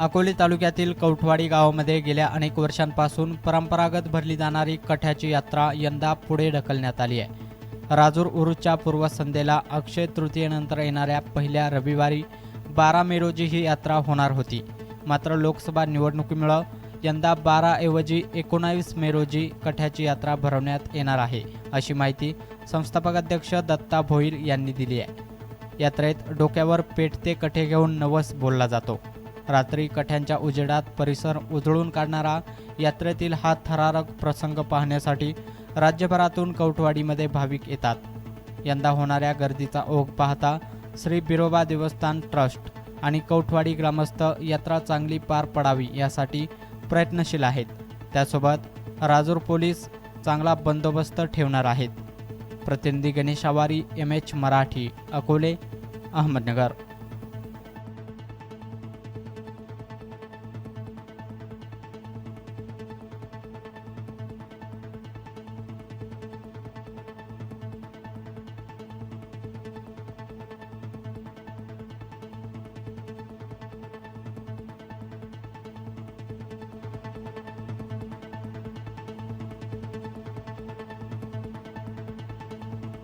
अकोले तालुक्यातील कौठवाडी गावामध्ये गेल्या अनेक वर्षांपासून परंपरागत भरली जाणारी कठ्याची यात्रा यंदा पुढे ढकलण्यात आली आहे. राजूर उरुसच्या पूर्वसंध्येला अक्षय तृतीयेनंतर येणाऱ्या पहिल्या रविवारी बारा मे रोजी ही यात्रा होणार होती. मात्र लोकसभा निवडणुकीमुळं यंदा बाराऐवजी एकोणावीस मे रोजी कठ्याची यात्रा भरवण्यात येणार आहे अशी माहिती संस्थापक अध्यक्ष दत्ता भोईर यांनी दिली आहे. यात्रेत डोक्यावर पेटते कठे घेऊन नवस बोलला जातो. रात्री कठ्यांच्या उजेडात परिसर उजळून काढणारा यात्रेतील हा थरारक प्रसंग पाहण्यासाठी राज्यभरातून कौटवाडीमध्ये भाविक येतात. यंदा होणाऱ्या गर्दीचा ओघ पाहता श्री बिरोबा देवस्थान ट्रस्ट आणि कौठवाडी ग्रामस्थ यात्रा चांगली पार पडावी यासाठी प्रयत्नशील आहेत. त्यासोबत राजूर पोलीस चांगला बंदोबस्त ठेवणार आहेत. प्रतिनिधी गणेश आवारी एम एच मराठी अकोले अहमदनगर.